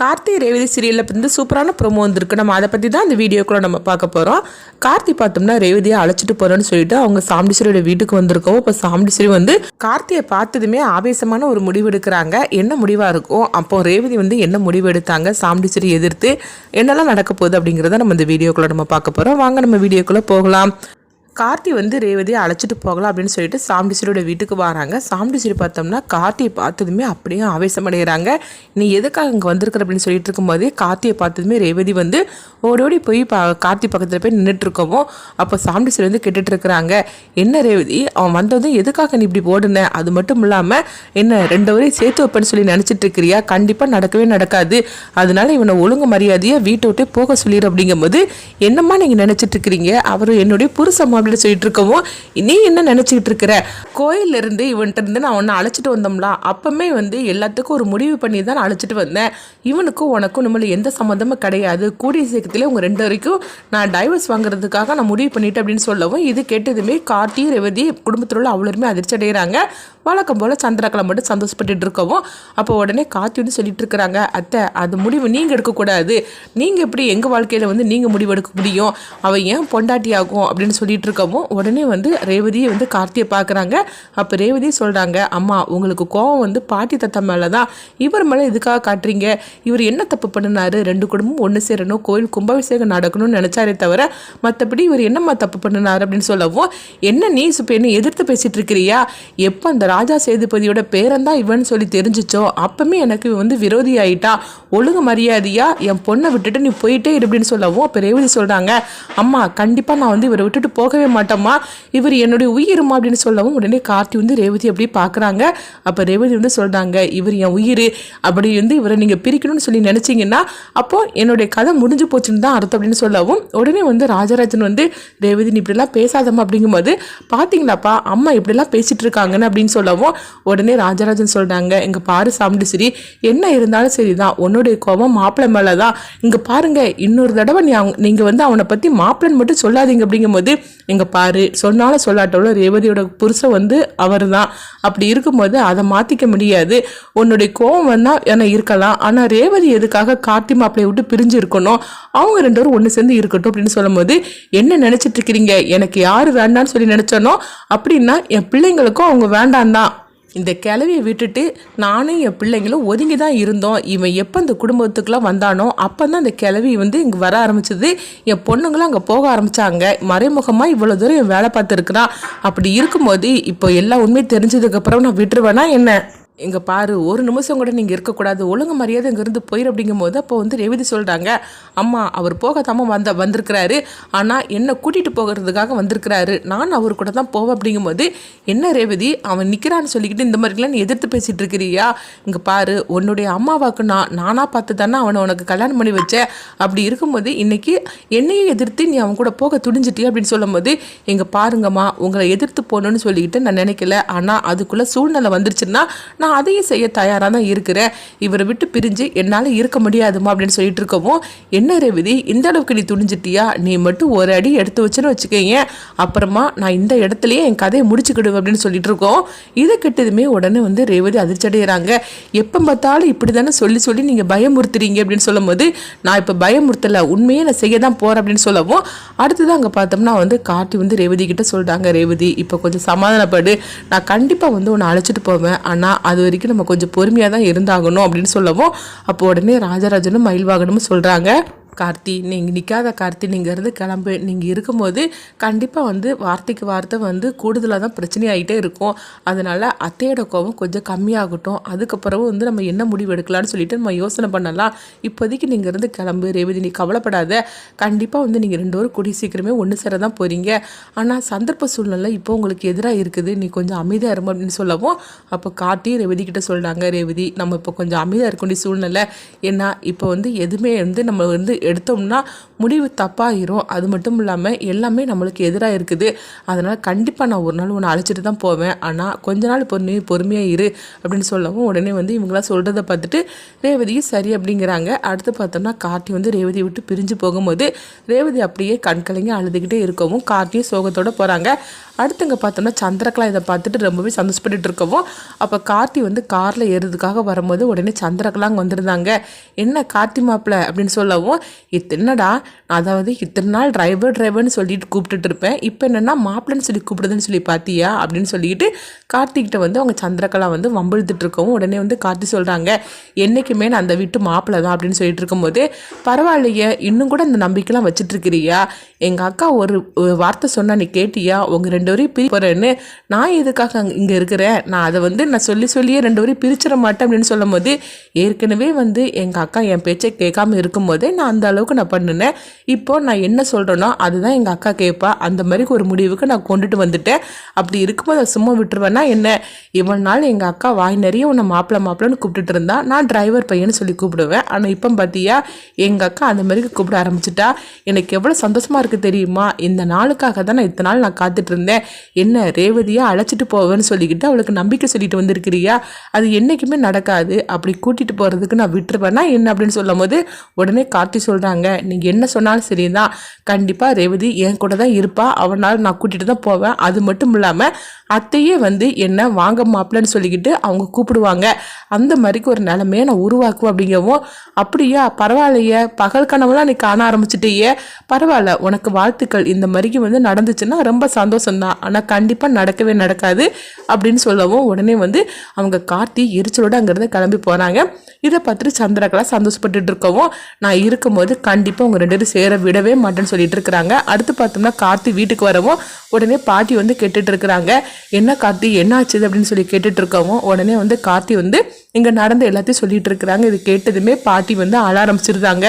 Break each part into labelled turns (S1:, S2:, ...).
S1: கார்த்தி ரேவதி சீரியலில் வந்து சூப்பரான ப்ரோமோ வந்திருக்கு. நம்ம அதை பற்றி தான் இந்த வீடியோக்குள்ள நம்ம பார்க்க போகிறோம் கார்த்தி பார்த்தோம்னா ரேவதியை அழைச்சிட்டு போகிறோன்னு சொல்லிட்டு அவங்க சாமுண்டீஸ்வரியோட வீட்டுக்கு வந்திருக்கோம். இப்போ சாமிஸ்வரி வந்து கார்த்தியை பார்த்ததுமே ஆவேசமான ஒரு முடிவு எடுக்கிறாங்க. என்ன முடிவாக இருக்கும்? அப்போ ரேவதி வந்து என்ன முடிவு எடுத்தாங்க? சாமுண்டீஸ்வரி எதிர்த்து என்னெல்லாம் நடக்க போகுது அப்படிங்கிறத நம்ம இந்த வீடியோக்குள்ள நம்ம பார்க்க போகிறோம் வாங்க நம்ம வீடியோக்குள்ளே போகலாம். கார்த்தி வந்து ரேவதியை அழைச்சிட்டு போகலாம் அப்படின்னு சொல்லிட்டு சாமுண்டீஸ்வரியோட வீட்டுக்கு வராங்க. சாமுண்டீஸ்வரி பார்த்தோம்னா கார்த்தியை பார்த்ததுமே அப்படியே ஆவேசமடைகிறாங்க. நீ எதுக்காக இங்கே வந்திருக்கிற அப்படின்னு சொல்லிட்டு இருக்கும்போதே கார்த்தியை பார்த்ததுமே ரேவதி வந்து ஓடோடி போய் பா கார்த்தி பக்கத்தில் போய் நின்றுட்ருக்கவும் அப்போ சாமுண்டீஸ்வரி வந்து கேட்டுட்டு இருக்கிறாங்க என்ன ரேவதி அவன் வந்ததும் எதுக்காக நீ இப்படி ஓடுன? அது மட்டும் இல்லாமல் என்ன ரெண்டு வரையும் சேர்த்து வைப்பேன்னு சொல்லி நினச்சிட்டு இருக்கிறியா கண்டிப்பாக நடக்கவே நடக்காது. அதனால இவனை ஒழுங்கு மரியாதையாக வீட்டை விட்டு போக சொல்லிடு அப்படிங்கும்போது என்னம்மா நீங்கள் நினச்சிட்டு இருக்கிறீங்க அவர் என்னுடைய புருஷமா அப்படின்னு சொல்லிட்டு இருக்கவும் நீ என்ன நினச்சிக்கிட்டு இருக்கிற? கோயில்ல இருந்து இவன்கிட்ட இருந்து நான் உன்னை அழைச்சிட்டு வந்தோம்ல. அப்பமே வந்து எல்லாத்துக்கும் ஒரு முடிவு பண்ணி தான் நான் அழைச்சிட்டு வந்தேன். இவனுக்கும் உனக்கும் நம்மள எந்த சம்மந்தமும் கிடையாது. கூடிய சீக்கிரத்தில் உங்கள் ரெண்டு வரைக்கும் நான் டைவர்ஸ் வாங்குறதுக்காக நான் முடிவு பண்ணிட்டேன் அப்படின்னு சொல்லவும் இது கேட்டதுமே கார்த்தி ரேவதி குடும்பத்தில் உள்ள அவ்வளோருமே அதிர்ச்சி அடைகிறாங்க வழக்கம் போல் சந்திரக்கலை மட்டும் சந்தோஷப்பட்டு இருக்கவும் அப்போ உடனே கார்த்தி வந்து சொல்லிட்டு இருக்கிறாங்க அத்தை அது முடிவு நீங்கள் எடுக்கக்கூடாது. நீங்கள் எப்படி எங்கள் வாழ்க்கையில் வந்து நீங்கள் முடிவு எடுக்க முடியும்? அவள் ஏன் பொண்டாட்டி ஆகும் அப்படின்னு சொல்லிட்டு இருக்கவும் உடனே வந்து ரேவதியை வந்து கார்த்தியை பார்க்குறாங்க. அப்போ ரேவதி சொல்கிறாங்க அம்மா உங்களுக்கு கோவம் வந்து பாட்டி தத்தா மேலே தான் இவர் மேலே இதுக்காக காட்டுறீங்க? இவர் என்ன தப்பு பண்ணினாரு? ரெண்டு குடும்பம் ஒன்று சேரணும் கோயில் கும்பாபிஷேகம் நடக்கணும்னு நினச்சாரே தவிர மற்றபடி இவர் என்னம்மா தப்பு பண்ணினார்? அப்படின்னு சொல்லவும் என்ன நீ இப்போ என்ன எதிர்த்து பேசிகிட்டு இருக்கிறியா? எப்போ அந்த ராஜா சேதுபதியோட பேரன் தான் இவன் சொல்லி தெரிஞ்சிச்சோ? அப்பவுமே எனக்கு இவன் வந்து விரோதி ஆயிட்டா? ஒழுங்கு மரியாதையா? என் பொண்ணை விட்டுட்டு நீ போயிட்டே இரு அப்படின்னு சொல்லவும் அப்போ ரேவதி சொல்கிறாங்க அம்மா கண்டிப்பாக நான் வந்து இவரை விட்டுட்டு போகவே மாட்டோம்மா இவர் என்னுடைய உயிருமா? அப்படின்னு சொல்லவும் உடனே கார்த்தி வந்து ரேவதி அப்படி பார்க்குறாங்க. அப்போ ரேவதி வந்து சொல்கிறாங்க இவர் என் உயிர். அப்படி வந்து இவரை நீங்கள் பிரிக்கணும்னு சொல்லி நினச்சிங்கன்னா அப்போ என்னுடைய கதை முடிஞ்சு போச்சுன்னு தான் அர்த்தம் அப்படின்னு சொல்லவும் உடனே வந்து ராஜராஜன் வந்து ரேவதி நீ இப்படிலாம் பேசாதம்மா. அப்படிங்கும்போது பார்த்தீங்களாப்பா அம்மா இப்படிலாம் பேசிகிட்டு இருக்காங்கன்னு? அப்படின்னு சொல்லவும் உடனே ராஜராஜன் சொல்கிறாங்க இங்கே பாரு சாமுண்டிசிரி என்ன இருந்தாலும் சரி தான் உன்னுடைய கோபம் மாப்பிள்ளை மேலே தான் இங்கே பாருங்க இன்னொரு தடவை நீ அவங்க நீங்கள் வந்து அவனை பற்றி மாப்பிள்ளைன்னு மட்டும் சொல்லாதீங்க. அப்படிங்கும்போது இங்கே பாரு. சொன்னாலும் சொல்லாட்டாலும் ரேவதியோட புருஷன் வந்து அவர் தான் அப்படி இருக்கும்போது அதை மாற்றிக்க முடியாது. உன்னுடைய கோபம் வந்தால் என இருக்கலாம். ஆனால் ரேவதி எதுக்காக கார்த்தி மாப்பிளையை விட்டு பிரிஞ்சு இருக்கணும்? அவங்க ரெண்டு பேரும் ஒன்று சேர்ந்து இருக்கட்டும் அப்படின்னு சொல்லும்போது என்ன நினச்சிட்டு இருக்கிறீங்க எனக்கு யார் வேண்டான்னு சொல்லி நினச்சோனோ? அப்படின்னா என் பிள்ளைங்களுக்கும் அவங்க வேண்டாம் தான் இந்த கிளவியை விட்டுட்டு நானும் என் பிள்ளைங்களும் ஒதுங்கி தான் இருந்தோம். இவன் எப்போ இந்த குடும்பத்துக்குலாம் வந்தானோ அப்போ தான் இந்த கிளவி வந்து இங்கே வர ஆரம்பிச்சது. என் பொண்ணுங்களும் அங்கே போக ஆரம்பிச்சாங்க. மறைமுகமாக இவ்வளோ தூரம் என் வேலை பார்த்துருக்குறான். அப்படி இருக்கும்போது இப்போ எல்லா உண்மையும் தெரிஞ்சதுக்கப்புறம் நான் விட்டுருவேனா என்ன? இங்கே பாரு ஒரு நிமிஷம் கூட நீங்கள் இருக்கக்கூடாது. ஒழுங்கு மரியாதை இங்கேருந்து போயிரு அப்படிங்கும்போது அப்போ வந்து ரேவதி சொல்கிறாங்க அம்மா அவர் போகாதாம வந்த வந்திருக்கிறாரு. ஆனால் என்னை கூட்டிகிட்டு போகிறதுக்காக வந்திருக்கிறாரு. நான் அவர் கூட தான் போவேன். அப்படிங்கும்போது என்ன ரேவதி அவன் நிற்கிறான்னு சொல்லிக்கிட்டு இந்த மாதிரிலாம் நீ எதிர்த்து பேசிகிட்டு இருக்கிறியா? இங்கே பாரு உன்னுடைய அம்மாவாக்கு நான் நானாக பார்த்து தானே அவனை உனக்கு கல்யாணம் பண்ணி வச்சேன். அப்படி இருக்கும்போது இன்றைக்கி என்னையே எதிர்த்து நீ அவன் கூட போக துடிஞ்சிட்டியா அப்படின்னு சொல்லும்போது இங்கே பாருங்கம்மா உங்களை எதிர்த்து போகணுன்னு சொல்லிக்கிட்டு நான் நினைக்கல. ஆனால் அதுக்குள்ளே சூழ்நிலை வந்துருச்சுன்னா நான் அதையும் செய்ய தயாராக தான் இருக்கிறேன். இவரை விட்டு பிரிஞ்சு என்னால் இருக்க முடியாதுமா அப்படின்னு சொல்லிட்டு இருக்கவும் என்ன ரேவதி இந்த அளவுக்கு நீ துணிஞ்சிட்டியா? நீ மட்டும் ஒரு அடி எடுத்து வச்சுன்னு வச்சுக்கோங்க அப்புறமா நான் இந்த இடத்துலயே என் கதையை முடிச்சுக்கிடுவேன் அப்படின்னு சொல்லிட்டு இருக்கோம். இதை கெட்டதுமே உடனே வந்து ரேவதி அதிர்ச்சி அடைகிறாங்க எப்போ பார்த்தாலும் இப்படி தானே சொல்லி சொல்லி நீங்கள் பயமுறுத்துறீங்க? அப்படின்னு சொல்லும்போது நான் இப்போ பயமுறுத்தலை உண்மையே நான் செய்ய தான் போகிறேன் அப்படின்னு சொல்லவும் அடுத்தது அங்கே பார்த்தோம்னா வந்து காட்டி வந்து ரேவதி கிட்ட சொல்கிறாங்க ரேவதி இப்போ கொஞ்சம் சமாதானப்படு. நான் கண்டிப்பாக வந்து உன்னை அழைச்சிட்டு போவேன். ஆனால் அது வரைக்கும் நம்ம கொஞ்சம் பொறுமையாக தான் இருந்தாகணும் அப்படின்னு சொல்லவும் அப்போ உடனே ராஜராஜனும் மயில்வாகனும் சொல்கிறாங்க கார்த்தி நீங்கள் நிற்காத கார்த்தி நீங்கள் இருந்து கிளம்பு நீங்கள் இருக்கும்போது கண்டிப்பாக வந்து வார்த்தைக்கு வார்த்தை வந்து கூடுதலாக தான் பிரச்சனை ஆகிட்டே இருக்கும். அதனால் அத்தையோட கோபம் கொஞ்சம் கம்மியாகட்டும். அதுக்கப்புறம் வந்து நம்ம என்ன முடிவு எடுக்கலாம்னு சொல்லிட்டு நம்ம யோசனை பண்ணலாம். இப்போதைக்கு நீங்கள் இருந்து கிளம்பு ரேவதி நீ கவலைப்படாத. கண்டிப்பாக வந்து நீங்கள் ரெண்டு பேரும் கூடிய சீக்கிரமே ஒன்று சேர தான் போகிறீங்க ஆனால் சந்தர்ப்ப சூழ்நிலை இப்போ உங்களுக்கு எதிராக இருக்குது. நீ கொஞ்சம் அமைதியாக இருமா அப்படின்னு சொல்லவும் அப்போ கார்த்தி ரேவதி கிட்ட சொல்கிறாங்க ரேவதி நம்ம இப்போ கொஞ்சம் அமைதியாக இருக்கக்கூடிய சூழ்நிலை. ஏன்னா இப்போ வந்து எதுவுமே வந்து நம்ம வந்து எடுத்தோம்னா முடிவு தப்பாகிரும் அது மட்டும் இல்லாமல் எல்லாமே நம்மளுக்கு எதிராக இருக்குது. அதனால் கண்டிப்பாக நான் ஒரு நாள் உன்னை அழைச்சிட்டு தான் போவேன். ஆனால் கொஞ்ச நாள் பொறுமை பொறுமையாக இரு அப்படின்னு சொல்லவும் உடனே வந்து இவங்களாம் சொல்கிறத பார்த்துட்டு ரேவதியும் சரி அப்படிங்கிறாங்க. அடுத்து பார்த்தோம்னா கார்த்தி வந்து ரேவதி விட்டு பிரிஞ்சு போகும்போது ரேவதி அப்படியே கண்கலைங்க அழுதுகிட்டே இருக்கவும் கார்த்தியும் சோகத்தோட போகிறாங்க அடுத்தங்க பார்த்தோம்னா சந்திரகலா இதை பார்த்துட்டு ரொம்பவே சந்தோஷப்பட்டு இருக்கவும் அப்போ கார்த்தி வந்து காரில் ஏறுறதுக்காக வரும்போது உடனே சந்திரகலா அங்கே வந்திருந்தாங்க. என்ன கார்த்தி மாப்பிள்ள அப்படின்னு சொல்லவும் இது என்னடா அதாவது இத்தனை நாள் டிரைவர் டிரைவர்னு சொல்லிட்டு கூப்பிட்டுட்டு இருப்பேன். இப்போ என்னென்னா மாப்பிள்ளைன்னு சொல்லி கூப்பிடுதுன்னு சொல்லி பார்த்தியா அப்படின்னு சொல்லிட்டு கார்த்திகிட்ட வந்து அவங்க சந்திரகலா வந்து வம்பிழுத்துட்டு இருக்கவும் உடனே வந்து கார்த்தி சொல்கிறாங்க என்றைக்குமே நான் அந்த வீட்டு மாப்பிள்ளை தான் அப்படின்னு சொல்லிட்டு இருக்கும்போது பரவாயில்லையே இன்னும் கூட இந்த நம்பிக்கைலாம் வச்சுட்டு இருக்கிறியா எங்கள் அக்கா ஒரு வார்த்தை சொன்னா நீ கேட்டியா? உங்கள் ரெண்டு வரையும் பிரி போகிறேன்னு நான் எதுக்காக அங்கே இங்கே இருக்கிறேன்? நான் அதை வந்து நான் சொல்லி சொல்லியே ரெண்டு வரையும் பிரிச்சிட மாட்டேன் அப்படின்னு சொல்லும் போது ஏற்கனவே வந்து எங்கள் அக்கா என் பேச்சை கேட்காம இருக்கும்போதே நான் அந்த அளவுக்கு நான் பண்ணினேன். இப்போ நான் என்ன சொல்கிறேனோ அதுதான் எங்கள் அக்கா கேட்பா அந்த மாதிரி ஒரு முடிவுக்கு நான் கொண்டுட்டு வந்துட்டேன். அப்படி இருக்கும்போது அதை சும்மா விட்டுருவேன்னா என்ன? இவ்வளோ நாள் எங்கள் அக்கா வாய் நிறைய உன்னை மாப்பிள்ள மாப்பிள்ளன்னு கூப்பிட்டுட்டு இருந்தா நான் டிரைவர் பையன்னு சொல்லி கூப்பிடுவேன். ஆனால் இப்போ பார்த்தியா எங்கள் அக்கா அந்த மாதிரி கூப்பிட ஆரம்பிச்சிட்டா. எனக்கு எவ்வளோ சந்தோஷமாக இருக்குது தெரியுமா? இந்த நாளுக்காக தான் நான் இத்தனை நாள் நான் காத்துட்டு இருந்தேன். என்ன ரேவதியாக அழைச்சிட்டு போவேன்னு சொல்லிக்கிட்டு அவளுக்கு நம்பிக்கை சொல்லிட்டு வந்திருக்கிறியா? அது என்றைக்குமே நடக்காது. அப்படி கூட்டிகிட்டு போகிறதுக்கு நான் விட்டுருவேன்னா என்ன அப்படின்னு சொல்லும் போது உடனே கார்த்தி சொல்கிறாங்க நீங்கள் என்ன சொன்னாலும் சரிதான். கண்டிப்பாக ரேவதி என் கூட தான் இருப்பா. அவனால் நான் கூட்டிகிட்டு தான் போவேன். அது மட்டும் இல்லாமல் அத்தையே வந்து என்ன வாங்க மாப்பிள்ளன்னு சொல்லிக்கிட்டு அவங்க கூப்பிடுவாங்க. அந்த மாதிரிக்கு ஒரு நிலைமையை நான் உருவாக்குவேன் அப்படிங்கவும் அப்படியா பரவாயில்லையே. பகல் கனவுலாம் நீ காண ஆரம்பிச்சிட்டேயே. பரவாயில்ல. உனக்கு வாழ்த்துக்கள். இந்த மாதிரிக்கு வந்து நடந்துச்சுன்னா ரொம்ப சந்தோஷம்தான். ஆனால் கண்டிப்பாக நடக்கவே நடக்காது. அப்படின்னு சொல்லவும் உடனே வந்து அவங்க கார்த்தி எரிச்சலோடு அங்கேருந்து கிளம்பி போகிறாங்க இதை பார்த்துட்டு சந்திரகலா சந்தோஷப்பட்டுட்டு இருக்கவும் நான் போது கண்டிப்பாக உங்கள் ரெண்டு பேரும் சேர விடவே மாட்டேன்னு சொல்லிட்டு இருக்கிறாங்க. அடுத்து பார்த்தோம்னா கார்த்தி வீட்டுக்கு வரவும் உடனே பாட்டி வந்து கேட்டுட்டு இருக்கிறாங்க. என்ன கார்த்தி என்ன ஆச்சுது அப்படின்னு சொல்லி கேட்டுட்டு இருக்கவும் உடனே வந்து கார்த்தி வந்து இங்கே நடந்த எல்லாத்தையும் சொல்லிட்டு இருக்கிறாங்க. இது கேட்டதுமே பாட்டி வந்து அழ ஆரம்பிச்சிருந்தாங்க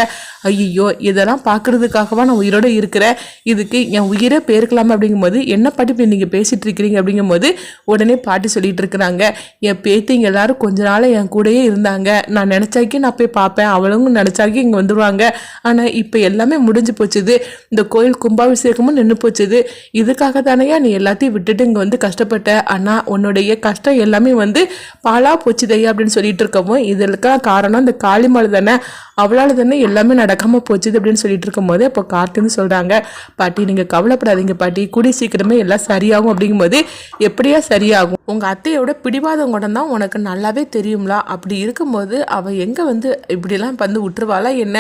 S1: ஐயோ இதெல்லாம் பார்க்குறதுக்காகவா நான் உயிரோட இருக்கிறேன்? இதுக்கு என் உயிரே பேருக்கலாமா அப்படிங்கும்போது என்ன பாட்டி இப்படி நீங்கள் பேசிகிட்டு இருக்கிறீங்க? அப்படிங்கும்போது உடனே பாட்டி சொல்லிட்டு இருக்கிறாங்க. என் பேத்திங்க எல்லாரும் கொஞ்ச நாள் என் கூடயே இருந்தாங்க. நான் நினச்சாக்கி நான் போய் பார்ப்பேன். அவளும் நினச்சாக்கி இங்கே வந்துடுவாங்க ஆனால் இப்போ எல்லாமே முடிஞ்சு போச்சுது. இந்த கோயில் கும்பாபிஷேகமும் நின்று போச்சுது. இதுக்காக தானேயா நீ எல்லாத்தையும் விட்டுட்டு இங்கே வந்து கஷ்டப்பட்ட? ஆனால் உன்னுடைய கஷ்டம் எல்லாமே வந்து பாலாக போச்சுதையா அப்படின்னு சொல்லிட்டு இருக்கவும் இதற்கெல்லாம் காரணம் இந்த காளிமாள் தானே. அவளால் தானே எல்லாமே நடக்காமல் போச்சுது அப்படின்னு சொல்லிட்டு இருக்கும்போது இப்போ கார்த்தின்னு சொல்கிறாங்க பாட்டி நீங்கள் கவலைப்படாதீங்க பாட்டி. கூடி சீக்கிரமே எல்லாம் சரியாகும். அப்படிங்கும்போது எப்படியா சரியாகும்? உங்கள் அத்தையோட பிடிவாதம் குணம் தான் உனக்கு நல்லாவே தெரியும்லாம் அப்படி இருக்கும்போது அவள் எங்கே வந்து இப்படிலாம் வந்து விட்டுருவாளா என்ன?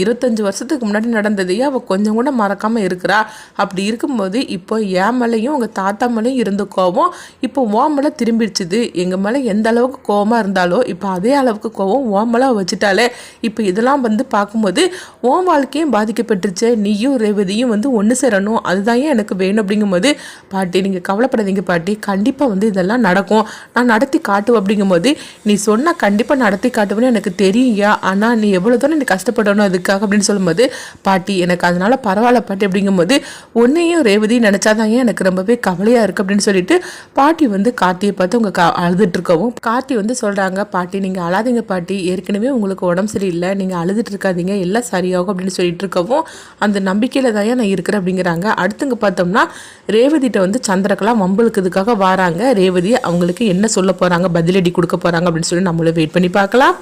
S1: இருபத்தஞ்சி வருஷத்துக்கு முன்னாடி நடந்ததையே அவள் கொஞ்சம் கூட மறக்காமல் இருக்கிறா. அப்படி இருக்கும்போது இப்போ என் மேலேயும் உங்கள் தாத்தா மேலேயும் இருந்த கோவம் இப்போ ஓ மேலே திரும்பிடுச்சுது. எங்கள் மேலே எந்த அளவுக்கு கோவமாக இருந்தாலோ இப்போ அதே அளவுக்கு கோவம் ஓ மேலே வச்சுட்டாலே இப்போ இதெல்லாம் வந்து பார்க்கும்போது ஓன் வாழ்க்கையும் பாதிக்கப்பட்டுருச்சு. நீயும் ரேவதியும் வந்து ஒன்று சேரணும். அதுதான் ஏன் எனக்கு வேணும் அப்படிங்கும்போது பாட்டி நீங்கள் கவலைப்படாதீங்க பாட்டி. கண்டிப்பாக வந்து இதெல்லாம் நடக்கும். நான் நடத்தி காட்டுவேன் அப்படிங்கும்போது நீ சொன்னால் கண்டிப்பாக நடத்தி காட்டுவேன்னு எனக்கு தெரியுயா ஆனால் நீ எவ்வளோ தூரம் நீ கஷ்டப்படணும் இருக்காங்க அப்படின்னு சொல்லும்போது பாட்டி எனக்கு அதனால் பரவாயில்ல பாட்டி அப்படிங்கும்போது உன்னையும் ரேவதி நினச்சாதான் ஏன் எனக்கு ரொம்பவே கவலையாக இருக்குது அப்படின்னு சொல்லிட்டு பாட்டி வந்து கார்த்தியை பார்த்து உங்கள் கா அழுதுட்டு இருக்கவும் கார்த்தி வந்து சொல்கிறாங்க பாட்டி நீங்கள் அழாதீங்க பாட்டி ஏற்கனவே உங்களுக்கு உடம்பு சரியில்லை நீங்கள் அழுதுட்டு இருக்காதீங்க எல்லாம் சரியாகும் அப்படின்னு சொல்லிட்டு இருக்கவும் அந்த நம்பிக்கையில் தான் நான் இருக்கிறேன் அப்படிங்கிறாங்க. அடுத்துங்க பார்த்தோம்னா ரேவதிட்ட வந்து சந்திரகலா வம்பளுக்குதுக்காக வராங்க. ரேவதி அவங்களுக்கு என்ன சொல்ல போகிறாங்க பதிலடி கொடுக்க போகிறாங்க அப்படின்னு சொல்லி நம்மளும் வெயிட் பண்ணி பார்க்கலாம்.